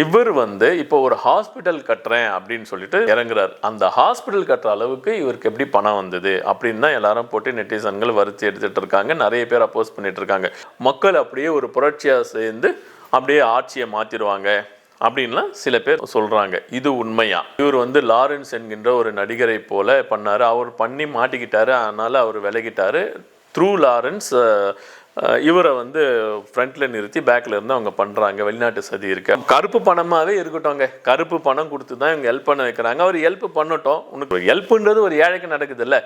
இவர் வந்து இப்போ ஒரு ஹாஸ்பிட்டல் கட்டுறேன் அப்படின்னு சொல்லிட்டு இறங்குறார். அந்த ஹாஸ்பிட்டல் கட்டுற அளவுக்கு இவருக்கு எப்படி பணம் வந்தது அப்படின்னு தான் எல்லாரும் போட்டு நெட்டிசன்கள் வருத்தி எடுத்துட்டு இருக்காங்க. நிறைய பேர் அப்போஸ் பண்ணிட்டு இருக்காங்க. மக்கள் அப்படியே ஒரு புரட்சியாக சேர்ந்து அப்படியே ஆட்சியை மாற்றிடுவாங்க அப்படின்லாம் சில பேர் சொல்கிறாங்க இது உண்மையா? இவர் வந்து லாரன்ஸ் என்கின்ற ஒரு நடிகரை போல பண்ணார். அவர் பண்ணி மாட்டிக்கிட்டாரு. அதனால் அவர் விலகிட்டார். த்ரூ லாரன்ஸ் இவரை வந்து ஃப்ரண்ட்டில் நிறுத்தி பேக்கில் இருந்து அவங்க பண்ணுறாங்க வெளிநாட்டு சதி இருக்கு. கருப்பு பணமாகவே இருக்கட்டும்ங்க. கருப்பு பணம் கொடுத்து தான் இவங்க ஹெல்ப் பண்ண வைக்கிறாங்க. அவர் ஹெல்ப் பண்ணட்டும். உனக்கு ஹெல்ப்புன்றது ஒரு ஏழைக்கு நடக்குது இல்லை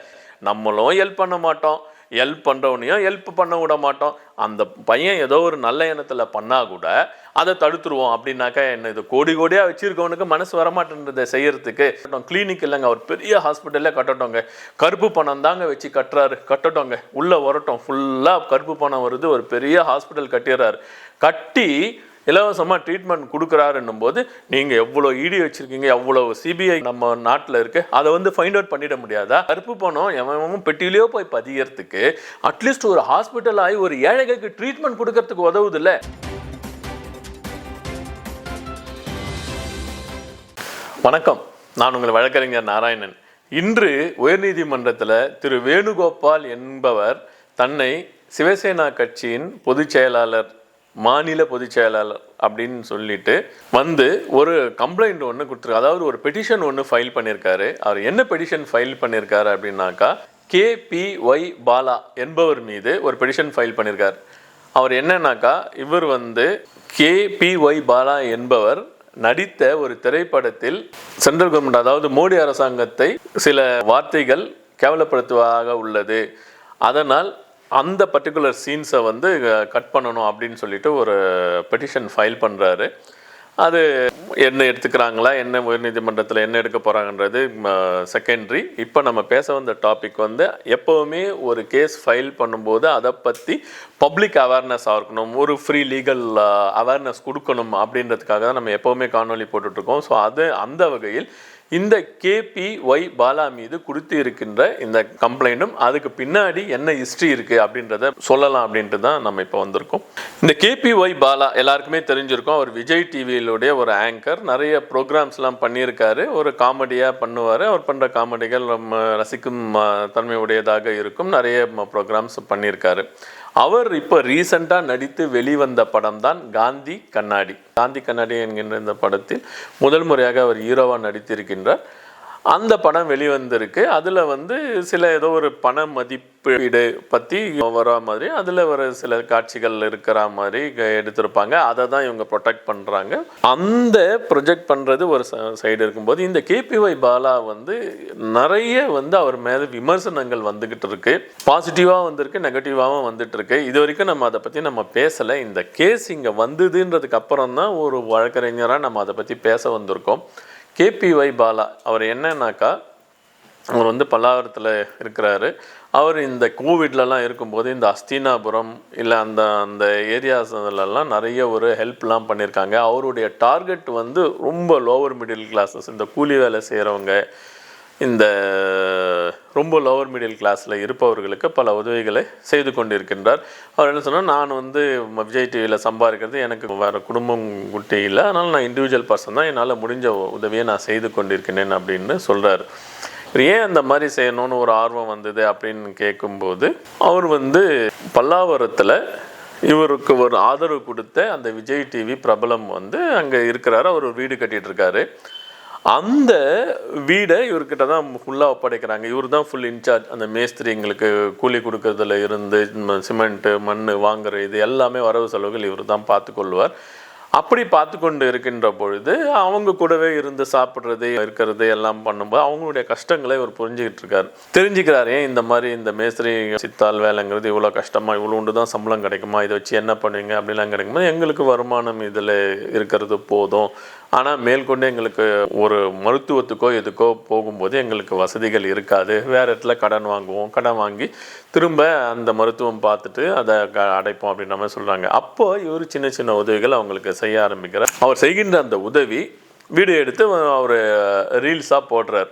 நம்மளும் ஹெல்ப் பண்ண மாட்டோம். ஹெல்ப் பண்ணுறவனையும் ஹெல்ப் பண்ண விட மாட்டோம். அந்த பையன் ஏதோ ஒரு நல்ல எண்ணத்தில் பண்ணால் கூட அதை தடுத்துருவோம். அப்படின்னாக்கா என்ன இது கோடி கோடியாக வச்சுருக்கவனுக்கு மனசு வரமாட்டேன்றதை செய்யறதுக்கு. கிளினிக் இல்லைங்க அவர் பெரிய ஹாஸ்பிட்டலில் கட்டட்டோங்க. கருப்பு பணம் தாங்க வச்சு கட்டுறாரு. கட்டட்டோங்க. உள்ளே வரட்டும். ஃபுல்லாக கருப்பு பணம் வருது. ஒரு பெரிய ஹாஸ்பிட்டல் கட்டிடுறாரு. கட்டி இலவசமாக ட்ரீட்மெண்ட் கொடுக்குறாருன்னும் போது நீங்கள் எவ்வளோ இடி வச்சுருக்கீங்க எவ்வளோ சிபிஐ நம்ம நாட்டில் இருக்கு அதை வந்து ஃபைண்ட் அவுட் பண்ணிட முடியாதா? கருப்பு பணம் எவனும் பெட்டியிலேயோ போய் பதியறதுக்கு அட்லீஸ்ட் ஒரு ஹாஸ்பிட்டல் ஆகி ஒரு ஏழைகளுக்கு ட்ரீட்மெண்ட் கொடுக்கறதுக்கு உதவுது இல்லை வணக்கம். நான் உங்கள் வழக்கறிஞர் நாராயணன். இன்று உயர்நீதிமன்றத்தில் திரு வேணுகோபால் என்பவர் தன்னை சிவசேனா கட்சியின் பொதுச் செயலாளர் மாநில பொதுச் செயலாளர் அப்படின்னு சொல்லிட்டு வந்து ஒரு கம்ப்ளைண்ட் ஒன்று கொடுத்துருக்கு அதாவது ஒரு பெட்டிஷன் ஒன்று ஃபைல் பண்ணியிருக்காரு அவர் என்ன பெட்டிஷன் ஃபைல் பண்ணியிருக்காரு அப்படின்னாக்கா கேபிஒய் பாலா என்பவர் மீது ஒரு பெட்டிஷன் ஃபைல் பண்ணியிருக்கார் அவர் என்னன்னாக்கா இவர் வந்து கேபிஒய் பாலா என்பவர் நடித்த ஒரு திரைப்படத்தில் சென்ட்ரல் கவர்மெண்ட் அதாவது மோடி அரசாங்கத்தை சில வார்த்தைகள் கேவலப்படுத்துவதாக உள்ளது. அதனால் அந்த பர்டிகுலர் சீன்ஸை வந்து கட் பண்ணணும் அப்படின்னு சொல்லிட்டு ஒரு பெட்டிஷன் ஃபைல் பண்ணுறாரு அது என்ன எடுத்துக்கிறாங்களா என்ன உயர்நீதிமன்றத்தில் என்ன எடுக்க போகிறாங்கன்றது செகண்டரி இப்போ நம்ம பேச வந்த டாபிக் வந்து எப்போவுமே ஒரு கேஸ் ஃபைல் பண்ணும்போது அதை பற்றி பப்ளிக் அவேர்னஸாக இருக்கணும். ஒரு ஃப்ரீ லீகல் அவேர்னஸ் கொடுக்கணும் அப்படின்றதுக்காக தான் நம்ம எப்போவுமே காணொலி போட்டுட்ருக்கோம். ஸோ அது அந்த வகையில் இந்த கேபி ஒய் பாலா மீது கொடுத்து இருக்கின்ற இந்த கம்ப்ளைண்ட்டும் அதுக்கு பின்னாடி என்ன ஹிஸ்ட்ரி இருக்குது அப்படின்றத சொல்லலாம் அப்படின்ட்டு தான் நம்ம இப்போ வந்திருக்கோம். இந்த கேபி ஒய் பாலா எல்லாருக்குமே தெரிஞ்சிருக்கோம். அவர் விஜய் டிவியிலுடைய ஒரு ஆங்கர் நிறைய ப்ரோக்ராம்ஸ்லாம் பண்ணியிருக்காரு. ஒரு காமெடியாக பண்ணுவார். அவர் பண்ணுற காமெடிகள் நம்ம ரசிக்கும் தன்மையுடையதாக இருக்கும். நிறைய ப்ரோக்ராம்ஸ் பண்ணியிருக்காரு. அவர் இப்போ ரீசண்டாக நடித்து வெளிவந்த படம் தான் காந்தி கண்ணாடி. காந்தி கண்ணாடி என்கின்ற இந்த படத்தில் முதல் முறையாக அவர் ஹீரோவாக நடித்திருக்கின்றார். அந்த படம் வெளிவந்திருக்கு. அதில் வந்து சில ஏதோ ஒரு பண மதிப்பீடு பற்றி வர மாதிரி அதில் ஒரு சில காட்சிகள் இருக்கிற மாதிரி க- எடுத்திருப்பாங்க. அதை தான் இவங்க ப்ரொடெக்ட் பண்ணுறாங்க அந்த ப்ரொஜெக்ட் பண்ணுறது ஒரு சைடு இருக்கும்போது இந்த கேபிஒய் பாலா வந்து நிறைய வந்து அவர் மேலே விமர்சனங்கள் வந்துக்கிட்டு இருக்கு. பாசிட்டிவாக வந்திருக்கு நெகட்டிவாகவும் வந்துட்டு இருக்கு. இது வரைக்கும் நம்ம அதை பற்றி நம்ம பேசலை. இந்த கேஸ் இங்கே வந்ததுன்றதுக்கு அப்புறம் தான் ஒரு வழக்கறிஞராக நம்ம அதை பற்றி பேச வந்திருக்கோம். கேபிஒய் பாலா. அவர் என்னன்னாக்கா அவர் வந்து பல்லாவரத்தில் இருக்கிறாரு. அவர் இந்த கோவிட்லலாம் இருக்கும்போது இந்த அஸ்தினாபுரம் இல்லை அந்த அந்த ஏரியாஸ்லலாம் நிறைய ஒரு ஹெல்ப்லாம் பண்ணியிருக்காங்க அவருடைய டார்கெட் வந்து ரொம்ப லோவர் மிடில் கிளாஸஸ் இந்த கூலி வேலை செய்கிறவங்க இந்த ரொம்ப லோவர் மிடில் கிளாஸில் இருப்பவர்களுக்கு பல உதவிகளை செய்து கொண்டிருக்கின்றார். அவர் என்ன சொன்னால் நான் வந்து விஜய் டிவியில் சம்பாதிக்கிறது எனக்கு வேறு குடும்பம் குட்டி இல்லை. அதனால் நான் இண்டிவிஜுவல் பர்சன் தான். என்னால் முடிஞ்ச உதவியை நான் செய்து கொண்டிருக்கிறேன் அப்படின்னு சொல்கிறார் ஏன் அந்த மாதிரி செய்யணும்னு ஒரு ஆர்வம் வந்தது அப்படின்னு கேட்கும்போது அவர் வந்து பல்லாவரத்தில் இவருக்கு ஒரு ஆதரவு கொடுத்த அந்த விஜய் டிவி பிரபலம் வந்து அங்கே இருக்கிறாரு. அவர் ஒரு வீடு கட்டிகிட்டு இருக்காரு. அந்த வீடை இவர்கிட்ட தான் ஃபுல்லாக ஒப்படைக்கிறாங்க. இவர் தான் ஃபுல் இன்சார்ஜ் அந்த மேஸ்திரி எங்களுக்கு கூலி கொடுக்கறதுல இருந்து சிமெண்ட்டு மண் வாங்குற இது எல்லாமே வரவு செலவுகள் இவர் தான் பார்த்துக்கொள்வார். அப்படி பார்த்து கொண்டு இருக்கின்ற பொழுது அவங்க கூடவே இருந்து சாப்பிட்றது இருக்கிறது எல்லாம் பண்ணும்போது அவங்களுடைய கஷ்டங்களை இவர் புரிஞ்சுக்கிட்டு இருக்காரு. தெரிஞ்சுக்கிறாரு ஏன் இந்த மாதிரி இந்த மேஸ்திரி சித்தால் வேலைங்கிறது இவ்வளோ கஷ்டமா இவ்வளோ உண்டு தான் சம்பளம் கிடைக்குமா இதை வச்சு என்ன பண்ணுவீங்க? அப்படிலாம் கிடைக்கும்போது எங்களுக்கு வருமானம் இதில் இருக்கிறது போதும். ஆனால் மேற்கொண்டு எங்களுக்கு ஒரு மருத்துவத்துக்கோ எதுக்கோ போகும்போது எங்களுக்கு வசதிகள் இருக்காது. வேறு இடத்துல கடன் வாங்குவோம். கடன் வாங்கி திரும்ப அந்த மருத்துவம் பார்த்துட்டு அதை க- அடைப்போம் அப்படின்ற மாதிரி சொல்கிறாங்க அப்போது இவர் சின்ன சின்ன உதவிகள் அவங்களுக்கு செய்ய ஆரம்பிக்கிறார். அவர் செய்கின்ற அந்த உதவி வீடியோ எடுத்து அவர் ரீல்ஸாக போடுறார்.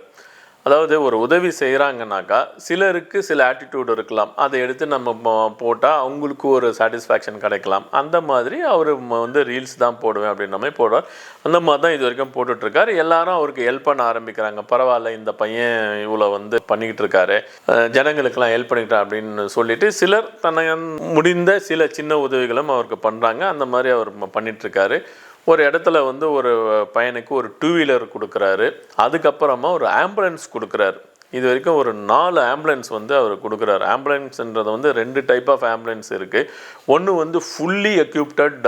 அதாவது ஒரு உதவி செய்கிறாங்கனாக்கா சிலருக்கு சில ஆட்டிடியூட் இருக்கலாம். அதை எடுத்து நம்ம போட்டால் அவங்களுக்கு ஒரு சாட்டிஸ்ஃபேக்ஷன் கிடைக்கலாம். அந்த மாதிரி அவர் வந்து ரீல்ஸ் தான் போடுவேன் அப்படின்ற மாதிரி போடுவார் அந்த மாதிரி தான் இது வரைக்கும் போட்டுட்ருக்காரு. எல்லாரும் அவருக்கு ஹெல்ப் பண்ண ஆரம்பிக்கிறாங்க. பரவாயில்ல இந்த பையன் இவ்வளோ வந்து பண்ணிக்கிட்டு இருக்காரு. ஜனங்களுக்கெல்லாம் ஹெல்ப் பண்ணிக்கிட்டா அப்படின்னு சொல்லிட்டு சிலர் தன்னை முடிந்த சில சின்ன உதவிகளும் அவருக்கு பண்ணுறாங்க அந்த மாதிரி அவர் பண்ணிகிட்ருக்காரு ஒரு இடத்துல வந்து ஒரு பையனுக்கு ஒரு டூ வீலர் கொடுக்குறாரு. அதுக்கப்புறமா ஒரு ஆம்புலன்ஸ் கொடுக்குறாரு. இது வரைக்கும் ஒரு நாலு ஆம்புலன்ஸ் வந்து அவர் கொடுக்குறாரு. ஆம்புலன்ஸ்ன்றது வந்து ரெண்டு டைப் ஆஃப் ஆம்புலன்ஸ் இருக்குது ஒன்று வந்து fully equipped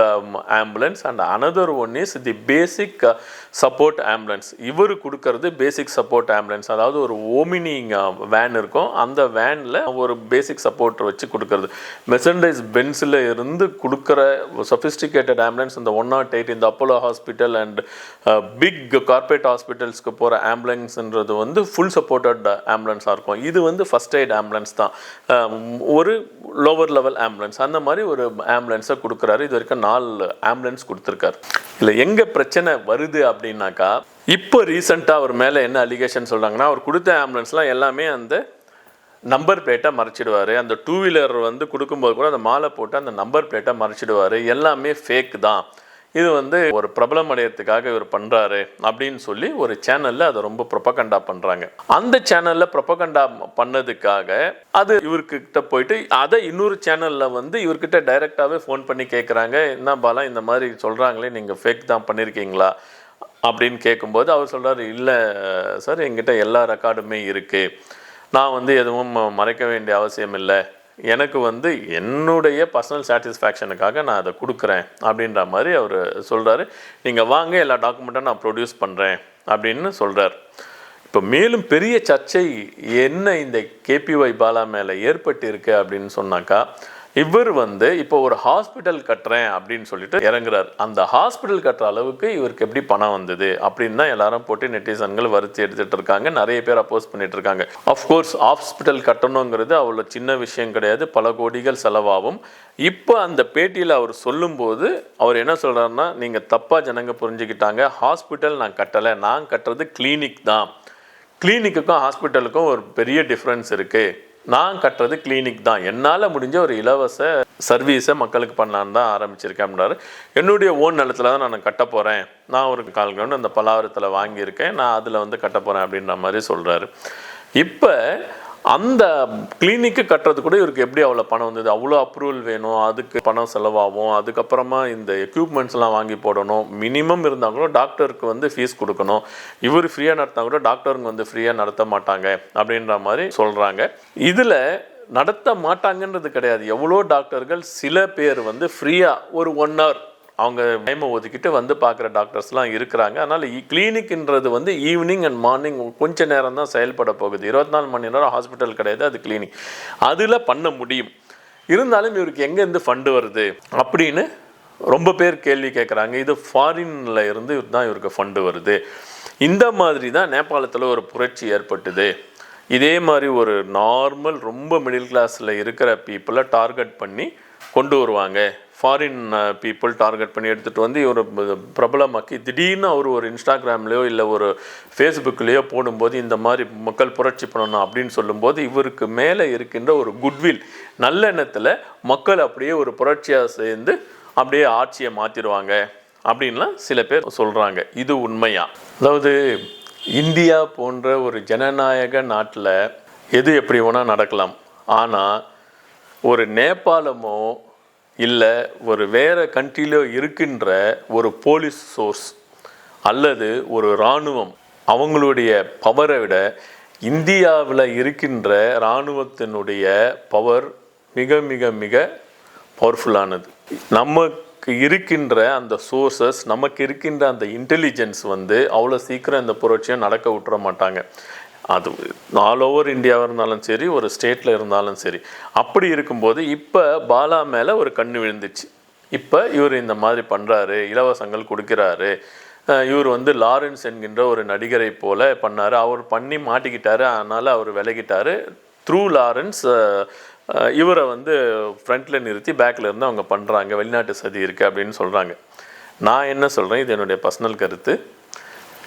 ambulance and another one is the basic support ambulance இவர் கொடுக்கறது பேசிக் சப்போர்ட் ஆம்புலன்ஸ் அதாவது ஒரு ஓமினிங் வேன் uh, இருக்கும். அந்த வேனில் ஒரு பேசிக் சப்போர்ட் வச்சு கொடுக்கறது. மெசண்டைஸ் பென்ஸில் இருந்து கொடுக்குற சொஃபிஸ்டிகேட்டட் ஆம்புலன்ஸ் இந்த ஒன் நாட் எயிட் இந்த Apollo hospital and big corporate ஹாஸ்பிட்டல்ஸ்க்கு போகிற ஆம்புலன்ஸ்ன்றது வந்து ஃபுல் சப்போர்ட்டட் ஆம்புலன்ஸாக இருக்கும். இது வந்து ஃபஸ்ட் எய்ட் ஆம்புலன்ஸ் தான். ஒரு லோவர் லெவல் ஆம்புலன்ஸ் அந்த மாதிரி ஒரு ஆம்புலன்ஸை கொடுக்குறாரு. இது வரைக்கும் நாலு ஆம்புலன்ஸ் கொடுத்துருக்காரு. இல்லை எங்கே பிரச்சனை வருது அப்படின்னாக்கா இப்போ ரீசெண்டாக அவர் மேலே என்ன அலிகேஷன் சொல்கிறாங்கன்னா அவர் கொடுத்த ஆம்புலன்ஸ்லாம் எல்லாமே அந்த நம்பர் பிளேட்டை மறைச்சிடுவார். அந்த டூ வீலர் வந்து கொடுக்கும்போது கூட அந்த மாலை போட்டு அந்த நம்பர் பிளேட்டை மறைச்சிடுவார். எல்லாமே ஃபேக் தான். இது வந்து ஒரு பிரபலம் அடையறதுக்காக இவர் பண்ணுறாரு அப்படின்னு சொல்லி ஒரு சேனலில் அதை ரொம்ப ப்ரொபகண்டா பண்ணுறாங்க அந்த சேனலில் ப்ரொபகண்டா பண்ணதுக்காக அது இவர்கிட்ட போயிட்டு அதை இன்னொரு சேனலில் வந்து இவர்கிட்ட டைரெக்டாகவே ஃபோன் பண்ணி கேட்குறாங்க என்ன பாலா இந்த மாதிரி சொல்கிறாங்களே நீங்கள் ஃபேக் தான் பண்ணியிருக்கீங்களா அப்படின்னு கேட்கும்போது அவர் சொல்கிறாரு இல்லை சார் எங்கிட்ட எல்லா ரெக்கார்டுமே இருக்குது நான் வந்து எதுவும் ம- மறைக்க வேண்டிய அவசியம் இல்லை. எனக்கு வந்து என்னுடைய பர்சனல் சாட்டிஸ்ஃபேக்ஷனுக்காக நான் அதை கொடுக்குறேன் அப்படின்ற மாதிரி அவர் சொல்கிறாரு நீங்கள் வாங்க எல்லா டாக்குமெண்ட்டும் நான் ப்ரொடியூஸ் பண்ணுறேன் அப்படின்னு சொல்கிறார் இப்போ மேலும் பெரிய சர்ச்சை என்ன இந்த கேபிஒய் பாலா மேலே ஏற்பட்டு இருக்கு அப்படின்னு சொன்னாக்கா இவர் வந்து இப்போ ஒரு ஹாஸ்பிட்டல் கட்டுறேன் அப்படின்னு சொல்லிட்டு இறங்குறார். அந்த ஹாஸ்பிட்டல் கட்டுற அளவுக்கு இவருக்கு எப்படி பணம் வந்தது அப்படின்னு தான் எல்லாரும் போட்டு நெட்டிசன்கள் வருத்தி எடுத்துட்டு இருக்காங்க. நிறைய பேர் அப்போஸ் பண்ணிட்டு இருக்காங்க. அஃப்கோர்ஸ் ஹாஸ்பிட்டல் கட்டணுங்கிறது அவ்வளோ சின்ன விஷயம் கிடையாது. பல கோடிகள் செலவாகும். இப்போ அந்த பேட்டியில் அவர் சொல்லும்போது அவர் என்ன சொல்கிறாருன்னா நீங்கள் தப்பாக ஜனங்க புரிஞ்சுக்கிட்டாங்க. ஹாஸ்பிட்டல் நான் கட்டலை. நான் கட்டுறது கிளினிக் தான். கிளினிக்குக்கும் ஹாஸ்பிட்டலுக்கும் ஒரு பெரிய டிஃப்ரென்ஸ் இருக்குது நான் கட்டுறது கிளினிக் தான். என்னால் முடிஞ்ச ஒரு இலவச சர்வீஸை மக்களுக்கு பண்ணலான்னு தான் ஆரம்பிச்சிருக்கேன் அப்படின்னாரு என்னுடைய ஓன் நிலத்தில் தான் நான் கட்ட போகிறேன் நான் ஒரு கால் கிரவுண்ட் அந்த பலாவரத்தில் வாங்கியிருக்கேன். நான் அதில் வந்து கட்ட போகிறேன் அப்படின்ற மாதிரி சொல்கிறாரு இப்போ அந்த கிளினிக்கு கட்டுறது கூட இவருக்கு எப்படி அவ்வளோ பணம் வந்தது? அவ்வளோ அப்ரூவல் வேணும் அதுக்கு பணம் செலவாகும் அதுக்கப்புறமா இந்த எக்யூப்மெண்ட்ஸ்லாம் வாங்கி போடணும். மினிமம் இருந்தால் கூட டாக்டருக்கு வந்து ஃபீஸ் கொடுக்கணும். இவர் ஃப்ரீயாக நடத்தினா கூட டாக்டருங்க வந்து ஃப்ரீயாக நடத்த மாட்டாங்க அப்படின்ற மாதிரி சொல்கிறாங்க இதில் நடத்த மாட்டாங்கன்றது கிடையாது. எவ்வளோ டாக்டர்கள் சில பேர் வந்து ஃப்ரீயாக ஒரு ஒன் ஹவர் அவங்க டைமை ஒதுக்கிட்டு வந்து பார்க்குற டாக்டர்ஸ்லாம் இருக்கிறாங்க. அதனால் கிளினிக்ன்றது வந்து ஈவினிங் அண்ட் மார்னிங் கொஞ்சம் நேரம் தான் செயல்பட போகுது. இருபத்தி நாலு மணி நேரம் ஹாஸ்பிட்டல் கிடையாது அது கிளினிக் அதில் பண்ண முடியும். இருந்தாலும் இவருக்கு எங்கேருந்து ஃபண்டு வருது அப்படின்னு ரொம்ப பேர் கேள்வி கேட்குறாங்க. இது ஃபாரின்ல இருந்து தான் இவருக்கு ஃபண்டு வருது. இந்த மாதிரி தான் நேபாளத்தில் ஒரு புரட்சி ஏற்பட்டுது. இதே மாதிரி ஒரு நார்மல் ரொம்ப மிடில் கிளாஸில் இருக்கிற பீப்புளை டார்கெட் பண்ணி கொண்டு வருவாங்க. ஃபாரின் பீப்புள் டார்கெட் பண்ணி எடுத்துகிட்டு வந்து இவர் பிரபலமாக்கி திடீர்னு அவர் ஒரு இன்ஸ்டாகிராம்லேயோ இல்லை ஒரு ஃபேஸ்புக்லேயோ போடும்போது இந்த மாதிரி மக்கள் புரட்சி பண்ணணும் அப்படின்னு சொல்லும்போது இவருக்கு மேலே இருக்கின்ற ஒரு குட்வில் நல்லெண்ணத்தில் மக்கள் அப்படியே ஒரு புரட்சியாக சேர்ந்து அப்படியே ஆட்சியை மாற்றிடுவாங்க அப்படின்லாம் சில பேர் சொல்கிறாங்க இது உண்மையா? அதாவது இந்தியா போன்ற ஒரு ஜனநாயக நாட்டில் எது எப்படி வேணால் நடக்கலாம். ஆனால் ஒரு நேபாளமோ இல்லை ஒரு வேறு கண்ட்ரியிலோ இருக்கின்ற ஒரு போலீஸ் சோர்ஸ் அல்லது ஒரு இராணுவம் அவங்களுடைய பவரை விட இந்தியாவில் இருக்கின்ற இராணுவத்தினுடைய பவர் மிக மிக மிக பவர்ஃபுல்லானது நமக்கு இருக்கின்ற அந்த சோர்சஸ் நமக்கு இருக்கின்ற அந்த இன்டெலிஜென்ஸ் வந்து அவ்வளோ சீக்கிரம் இந்த புரட்சியை நடக்க விட்டுற மாட்டாங்க. அது ஆல் ஓவர் இந்தியாவாக இருந்தாலும் சரி ஒரு ஸ்டேட்டில் இருந்தாலும் சரி. அப்படி இருக்கும்போது இப்போ பாலா மேலே ஒரு கண் விழுந்துச்சு. இப்போ இவர் இந்த மாதிரி பண்ணுறாரு இலவசங்கள் கொடுக்குறாரு. இவர் வந்து லாரன்ஸ் என்கின்ற ஒரு நடிகரை போல பண்ணார். அவர் பண்ணி மாட்டிக்கிட்டாரு அதனால் அவர் விலகிட்டார். த்ரூ லாரன்ஸ் இவரை வந்து ஃப்ரண்ட்டில் நிறுத்தி பேக்கில் இருந்து அவங்க பண்ணுறாங்க வெளிநாட்டு சதி இருக்குது அப்படின்னு சொல்கிறாங்க நான் என்ன சொல்கிறேன் இது என்னுடைய பர்சனல் கருத்து.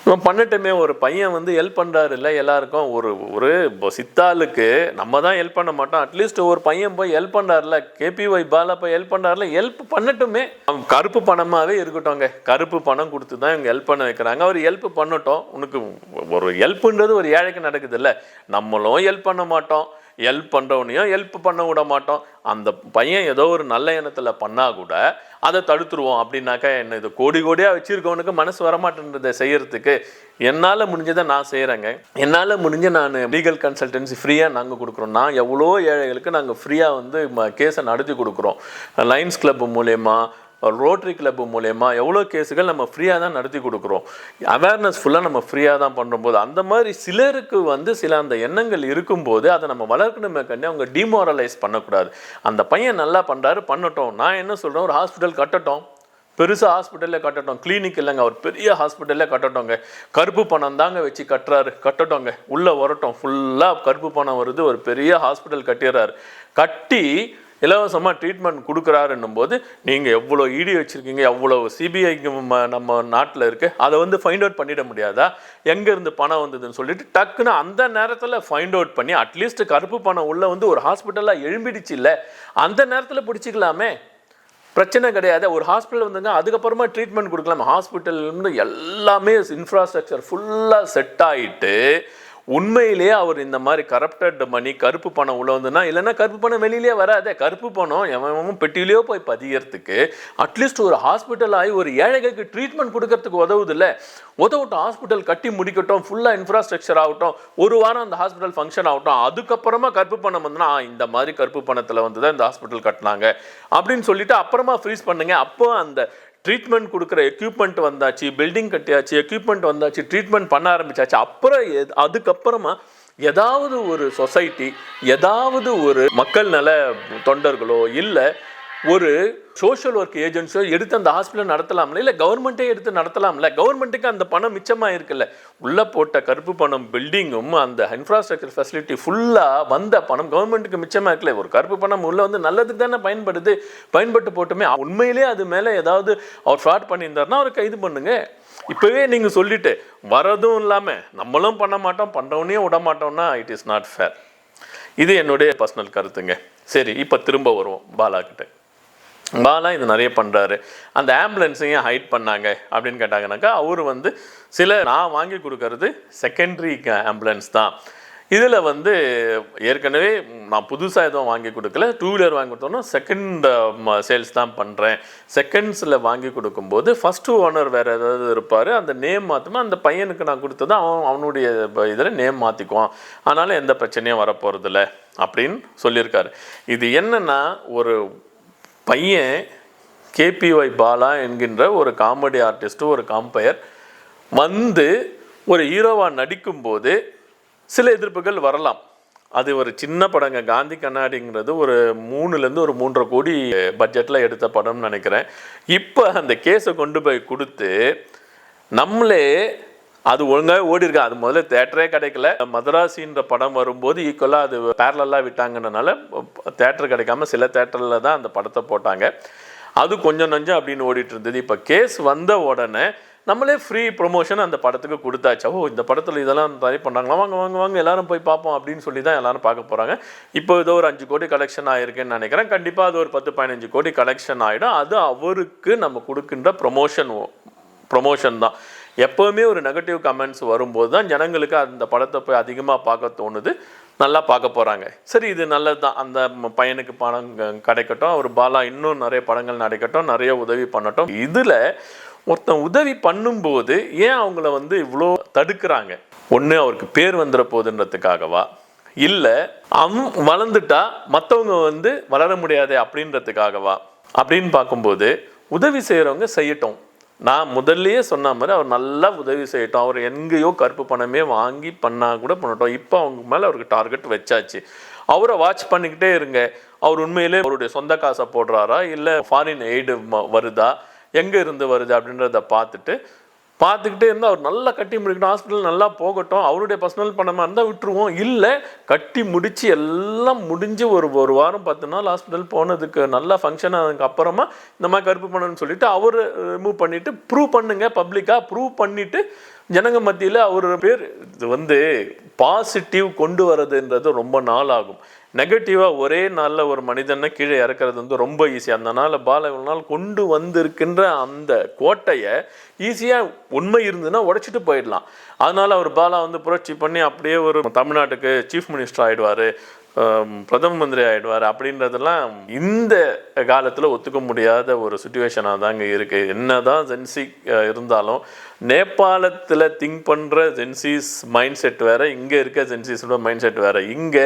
இவன் பண்ணட்டுமே ஒரு பையன் வந்து ஹெல்ப் பண்ணுறாரு இல்லை எல்லாருக்கும் ஒரு ஒரு சித்தாளுக்கு நம்ம தான் ஹெல்ப் பண்ண மாட்டோம். அட்லீஸ்ட் ஒரு பையன் போய் ஹெல்ப் பண்ணுறாருல கேபிஒய் பாலா போய் ஹெல்ப் பண்ணுறாருல ஹெல்ப் பண்ணட்டுமே. அவன் கருப்பு பணமாகவே இருக்கட்டும்ங்க. கருப்பு பணம் கொடுத்து தான் இவங்க ஹெல்ப் பண்ண வைக்கிறாங்க. அவர் ஹெல்ப் பண்ணட்டும். உனக்கு ஒரு ஹெல்ப்புன்றது ஒரு ஏழைக்கு நடக்குது இல்லை நம்மளும் ஹெல்ப் பண்ண மாட்டோம். ஹெல்ப் பண்ணுறவனையும் ஹெல்ப் பண்ண விட மாட்டோம். அந்த பையன் ஏதோ ஒரு நல்ல எண்ணத்தில் பண்ணால் கூட அதை தடுத்துருவோம். அப்படின்னாக்கா என்ன இது கோடி கோடியாக வச்சுருக்கவனுக்கு மனசு வரமாட்டேன்றதை செய்கிறதுக்கு என்னால் முடிஞ்சதை நான் செய்கிறேங்க என்னால் முடிஞ்ச நான் லீகல் கன்சல்டன்சி ஃப்ரீயாக நாங்கள் கொடுக்குறோம். நான் எவ்வளோ ஏழைகளுக்கு நாங்கள் ஃப்ரீயாக வந்து கேஸை நடத்தி கொடுக்குறோம். லைன்ஸ் கிளப் மூலயமா ரோட்டரி கிளப் மூலயமா எவ்வளோ கேஸுகள் நம்ம ஃப்ரீயாக தான் நடத்தி கொடுக்குறோம். அவேர்னஸ் ஃபுல்லாக நம்ம ஃப்ரீயாக தான் பண்ணும்போது அந்த மாதிரி சிலருக்கு வந்து சில அந்த எண்ணங்கள் இருக்கும்போது அதை நம்ம வளர்க்கணுமே கண்டி அவங்க டிமோரலைஸ் பண்ணக்கூடாது. அந்த பையன் நல்லா பண்ணுறாரு பண்ணட்டும். நான் என்ன சொல்கிறேன் ஒரு ஹாஸ்பிட்டல் கட்டட்டும். பெருசாக ஹாஸ்பிட்டலில் கட்டட்டும். கிளினிக் இல்லைங்க. அவர் பெரிய ஹாஸ்பிட்டலில் கட்டட்டோங்க. கருப்பு பணம் தாங்க வச்சு கட்டுறாரு. கட்டட்டோங்க. உள்ளே வரட்டும். ஃபுல்லாக கருப்பு பணம் வருது. ஒரு பெரிய ஹாஸ்பிட்டல் கட்டிடுறாரு. கட்டி இலவசமாக ட்ரீட்மெண்ட் கொடுக்குறாருன்னும் போது நீங்கள் எவ்வளோ இடி வச்சுருக்கீங்க எவ்வளோ சிபிஐக்கு நம்ம நாட்டில் இருக்குது அதை வந்து ஃபைண்ட் அவுட் பண்ணிட முடியாதா? எங்கேருந்து பணம் வந்ததுன்னு சொல்லிட்டு டக்குன்னு அந்த நேரத்தில் ஃபைண்ட் அவுட் பண்ணி அட்லீஸ்ட் கருப்பு பணம் உள்ளே வந்து ஒரு ஹாஸ்பிட்டலாக எழும்பிடுச்சு இல்லை அந்த நேரத்தில் பிடிச்சிக்கலாமே. பிரச்சனை கிடையாது. ஒரு ஹாஸ்பிட்டல் வந்துங்க அதுக்கப்புறமா ட்ரீட்மெண்ட் கொடுக்கலாம். ஹாஸ்பிட்டல் இருந்து எல்லாமே இன்ஃப்ராஸ்ட்ரக்சர் ஃபுல்லாக செட் ஆகிட்டு உண்மையிலேயே அவர் இந்த மாதிரி கரப்டட் மணி கருப்பு பணம் உள்ள வந்துன்னா இல்லைன்னா கருப்பு பணம் வெளியிலேயே வராதே. கருப்பு பணம் எவனும் பெட்டியிலேயோ போய் பதியறதுக்கு அட்லீஸ்ட் ஒரு ஹாஸ்பிட்டல் ஆகி ஒரு ஏழைகளுக்கு ட்ரீட்மெண்ட் கொடுக்கறதுக்கு உதவுது இல்லை உதவட்டும் ஹாஸ்பிட்டல் கட்டி முடிக்கட்டும் ஃபுல்லாக இன்ஃப்ராஸ்ட்ரக்சர் ஆகட்டும் ஒரு வாரம் அந்த ஹாஸ்பிட்டல் ஃபங்க்ஷன் ஆகட்டும் அதுக்கப்புறமா கருப்பு பணம் வந்துன்னா இந்த மாதிரி கருப்பு பணத்தில் வந்து தான் இந்த ஹாஸ்பிட்டல் கட்டினாங்க. அப்படின்னு சொல்லிட்டு அப்புறமா ஃப்ரீஸ் பண்ணுங்க. அப்போ அந்த ட்ரீட்மெண்ட் கொடுக்குற எக்யூப்மெண்ட் வந்தாச்சு பில்டிங் கட்டியாச்சு எக்யூப்மெண்ட் வந்தாச்சு ட்ரீட்மெண்ட் பண்ண ஆரம்பிச்சாச்சு. அப்புறம் எ அதுக்கப்புறமா ஏதாவது ஒரு சொசைட்டி ஏதாவது ஒரு மக்கள் நல தொண்டர்களோ இல்லை ஒரு சோஷியல் ஒர்க் ஏஜென்ட்ஸோ எடுத்து அந்த ஹாஸ்பிட்டல் நடத்தலாம்ல? இல்லை கவர்மெண்ட்டே எடுத்து நடத்தலாம்ல? கவர்மெண்ட்டுக்கு அந்த பணம் மிச்சமாக இருக்குல்ல உள்ளே போட்ட கருப்பு பணம் பில்டிங்கும் அந்த இன்ஃப்ராஸ்ட்ரக்சர் ஃபெசிலிட்டி ஃபுல்லாக வந்த பணம் கவர்மெண்ட்டுக்கு மிச்சமாக இருக்குல்ல ஒரு கருப்பு பணம் உள்ளே வந்து நல்லதுக்கு தானே பயன்படுது. பயன்பட்டு போட்டுமே உண்மையிலே அது மேலே ஏதாவது அவர் ஃப்ராட் பண்ணியிருந்தாருன்னா அவரை கைது பண்ணுங்க. இப்போவே நீங்கள் சொல்லிட்டு வரதும் இல்லாமல் நம்மளும் பண்ண மாட்டோம் பண்ணுறவனையும் விட மாட்டோம்னா இட் இஸ் நாட் ஃபேர் இது என்னுடைய பர்சனல் கருத்துங்க. சரி இப்போ திரும்ப வருவோம். பாலா கிட்ட பாலா இது நிறைய பண்ணுறாரு அந்த ஆம்புலன்ஸையும் ஹைட் பண்ணாங்க அப்படின்னு கேட்டாங்கனாக்கா அவர் வந்து சில நான் வாங்கி கொடுக்கறது செகண்டரி ஆம்புலன்ஸ் தான். இதில் வந்து ஏற்கனவே நான் புதுசாக எதுவும் வாங்கி கொடுக்கல. டூ வீலர் வாங்கி கொடுத்தோன்னா செகண்ட் சேல்ஸ் um, தான் பண்ணுறேன் செகண்ட்ஸில் வாங்கி கொடுக்கும்போது ஃபஸ்ட்டு ஓனர் வேறு ஏதாவது இருப்பார். அந்த நேம் மாற்றுமா அந்த பையனுக்கு நான் கொடுத்தது அவன் அவனுடைய இதில் நேம் மாற்றிக்குவான் அதனால் எந்த பிரச்சனையும் வரப்போகிறதில்ல அப்படின்னு சொல்லியிருக்காரு. இது என்னென்னா ஒரு பையன் கேபிஒய் பாலா என்கின்ற ஒரு காமெடி ஆர்டிஸ்ட்டு ஒரு காம்பையர் வந்து ஒரு ஹீரோவாக நடிக்கும்போது சில எதிர்ப்புகள் வரலாம். அது ஒரு சின்ன படங்க. காந்தி கண்ணாடிங்கிறது ஒரு மூணுலேருந்து ஒரு மூன்றரை கோடி பட்ஜெட்டில் எடுத்த படம்னு நினைக்கிறேன். இப்போ அந்த கேஸை கொண்டு போய் கொடுத்து நம்மளே அது ஒழுங்காகவே ஓடி இருக்கு. அது முதல்ல தேட்டரே கிடைக்கல. மதராசின்ற படம் வரும்போது ஈக்குவலாக அது பேரலாக விட்டாங்கன்றனால தேட்டர் கிடைக்காம சில தேட்டரில் தான் அந்த படத்தை போட்டாங்க. அது கொஞ்சம் நஞ்சம் அப்படின்னு ஓடிட்டு இருந்தது. இப்போ கேஸ் வந்த உடனே நம்மளே ஃப்ரீ ப்ரொமோஷன் அந்த படத்துக்கு கொடுத்தாச்சு. ஓ இந்த படத்தில் இதெல்லாம் ட்ரை பண்ணாங்களா வாங்க வாங்க வாங்க எல்லாரும் போய் பார்ப்போம் அப்படின்னு சொல்லி தான் எல்லாரும் பார்க்க போகிறாங்க இப்போ ஏதோ ஒரு அஞ்சு கோடி கலெக்ஷன் ஆயிருக்குன்னு நினைக்கிறேன். கண்டிப்பாக அது ஒரு பத்து பதினஞ்சு கோடி கலெக்ஷன் ஆகிடும் அது அவருக்கு நம்ம கொடுக்கின்ற ப்ரொமோஷன் ப்ரொமோஷன் தான். எப்போவுமே ஒரு நெகட்டிவ் கமெண்ட்ஸ் வரும்போது தான் ஜனங்களுக்கு அந்த படத்தை போய் அதிகமாக பார்க்க தோணுது. நல்லா பார்க்க போகிறாங்க சரி இது நல்லது தான் அந்த பையனுக்கு பணம் கிடைக்கட்டும். அவர் பாலா இன்னும் நிறைய படங்கள் நடக்கட்டும். நிறைய உதவி பண்ணட்டும். இதில் ஒருத்தன் உதவி பண்ணும்போது ஏன் அவங்கள வந்து இவ்வளோ தடுக்கிறாங்க? ஒன்று அவருக்கு பேர் வந்துட போகுதுன்றதுக்காகவா இல்லை அவன் வளர்ந்துட்டா மற்றவங்க வந்து வளர முடியாது அப்படின்றதுக்காகவா? அப்படின்னு பார்க்கும்போது உதவி செய்கிறவங்க செய்யட்டும். நான் முதல்லையே சொன்ன மாதிரி அவர் நல்லா உதவி செய்யட்டும். அவர் எங்கேயோ கருப்பு பணமே வாங்கி பண்ணால் கூட பண்ணட்டும். இப்போ அவங்க மேலே அவருக்கு டார்கெட் வச்சாச்சு. அவரை வாட்ச் பண்ணிக்கிட்டே இருங்க. அவர் உண்மையிலே அவருடைய சொந்த காசை போடுறாரா? இல்லை ஃபாரின் எய்டு வருதா? எங்கே இருந்து வருது? அப்படின்றத பார்த்துட்டு பார்த்துக்கிட்டே இருந்தால் அவர் நல்லா கட்டி முடிக்கணும் ஹாஸ்பிட்டல் நல்லா போகட்டும் அவருடைய பர்சனல் பணமாக இருந்தால் விட்டுருவோம். இல்லை கட்டி முடித்து எல்லாம் முடிஞ்சு ஒரு ஒரு வாரம் பத்து நாள் ஹாஸ்பிட்டல் போனதுக்கு நல்லா ஃபங்க்ஷன் ஆனதுக்கு அப்புறமா இந்த மாதிரி கருப்பு பணம்னு சொல்லிட்டு அவர் ரிமூவ் பண்ணிவிட்டு ப்ரூவ் பண்ணுங்கள் பப்ளிக்காக ப்ரூவ் பண்ணிவிட்டு ஜனங்க மத்தியில் அவர் பேர் இது வந்து பாசிட்டிவ் கொண்டு வரதுன்றது ரொம்ப நாள் ஆகும் நெகட்டிவாக ஒரே நாளில் ஒரு மனிதனை கீழே இறக்கிறது வந்து ரொம்ப ஈஸி அந்த நாள் பால இவ்வளோ நாள் கொண்டு வந்திருக்கின்ற அந்த கோட்டையை ஈஸியாக உண்மை இருந்ததுன்னா உடைச்சிட்டு போயிடலாம். அதனால் அவர் பாலா வந்து புரட்சி பண்ணி அப்படியே ஒரு தமிழ்நாட்டுக்கு சீஃப் மினிஸ்டர் ஆகிடுவார் பிரதம மந்திரி ஆகிடுவார் அப்படின்றதெல்லாம் இந்த காலத்தில் ஒத்துக்க முடியாத ஒரு சுச்சுவேஷனாக தாங்க இருக்குது என்னதான் ஜென்சி இருந்தாலும் நேபாளத்தில் திங்க் பண்ணுற ஜென்சிஸ் மைண்ட் செட் வேறு இங்கே இருக்க ஜென்சிஸோட மைண்ட் செட் வேறு. இங்கே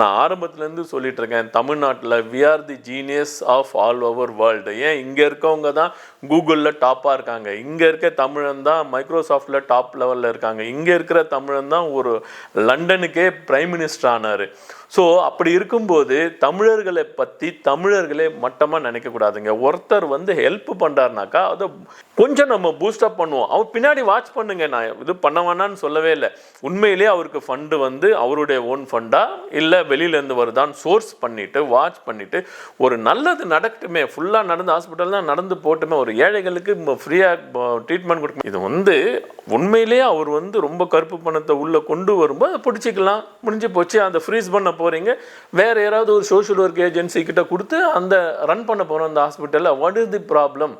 நான் ஆரம்பத்துலேருந்து சொல்லிட்டு இருக்கேன் தமிழ்நாட்டில் we are the genius of all over world ஏன் இங்கே இருக்கவங்க தான் கூகுளில் டாப்பாக இருக்காங்க? இங்கே இருக்க தமிழன் தான் மைக்ரோசாஃப்டில் டாப் லெவலில் இருக்காங்க. இங்கே இருக்கிற தமிழன் தான் ஒரு லண்டனுக்கே பிரைம் மினிஸ்டர் ஆனார். ஸோ அப்படி இருக்கும்போது தமிழர்களை பற்றி தமிழர்களே மட்டமாக நினைக்கக்கூடாதுங்க ஒருத்தர் வந்து ஹெல்ப் பண்ணுறாருனாக்கா அதை கொஞ்சம் நம்ம பூஸ்டப் பண்ணுவோம். அவர் பின்னாடி வாட்ச் பண்ணுங்க. நான் இது பண்ண வேணான்னு சொல்லவே இல்லை. உண்மையிலேயே அவருக்கு ஃபண்டு வந்து அவருடைய ஓன் ஃபண்டாக இல்லை வெளியிலேருந்து வருதான்னு சோர்ஸ் பண்ணிவிட்டு வாட்ச் பண்ணிவிட்டு ஒரு நல்லது நடக்கட்டுமே. ஃபுல்லாக நடந்து ஹாஸ்பிட்டல் தான் நடந்து போட்டுமே ஒரு ஏழைகளுக்கு ஃப்ரீயாக ட்ரீட்மெண்ட் கொடுக்கும் இது வந்து உண்மையிலேயே அவர் வந்து ரொம்ப கருப்பு பணத்தை உள்ளே கொண்டு வரும்போது பிடிச்சிக்கலாம். முடிஞ்சு போச்சு. அந்த ஃப்ரீஸ் பண்ண போகிறீங்க வேற யாராவது ஒரு சோஷியல் ஒர்க் ஏஜென்சி கிட்ட கொடுத்து அந்த ரன் பண்ண போகிறோம் அந்த ஹாஸ்பிட்டலில் வாட் இஸ் தி ப்ராப்ளம்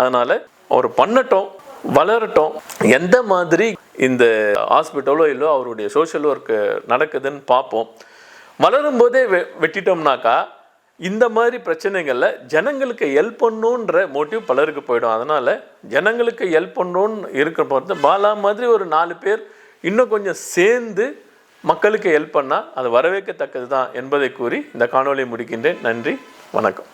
அதனால் அவர் பண்ணட்டும் வளரட்டும். எந்த மாதிரி இந்த ஹாஸ்பிட்டலோ இல்லோ அவருடைய சோஷியல் ஒர்க் நடக்குதுன்னு பார்ப்போம். வளரும் போதே வெ வெட்டிட்டோம்னாக்கா இந்த மாதிரி பிரச்சனைகளில் ஜனங்களுக்கு ஹெல்ப் பண்ணணுன்ற மோட்டிவ் பலருக்கு போயிடும். அதனால் ஜனங்களுக்கு ஹெல்ப் பண்ணணும்னு இருக்கிற பொறுத்து பாலா மாதிரி ஒரு நாலு பேர் இன்னும் கொஞ்சம் சேர்ந்து மக்களுக்கு ஹெல்ப் பண்ணால் அது வரவேற்கத்தக்கது தான் என்பதை கூறி இந்த காணொளியை முடிக்கின்றேன். நன்றி வணக்கம்.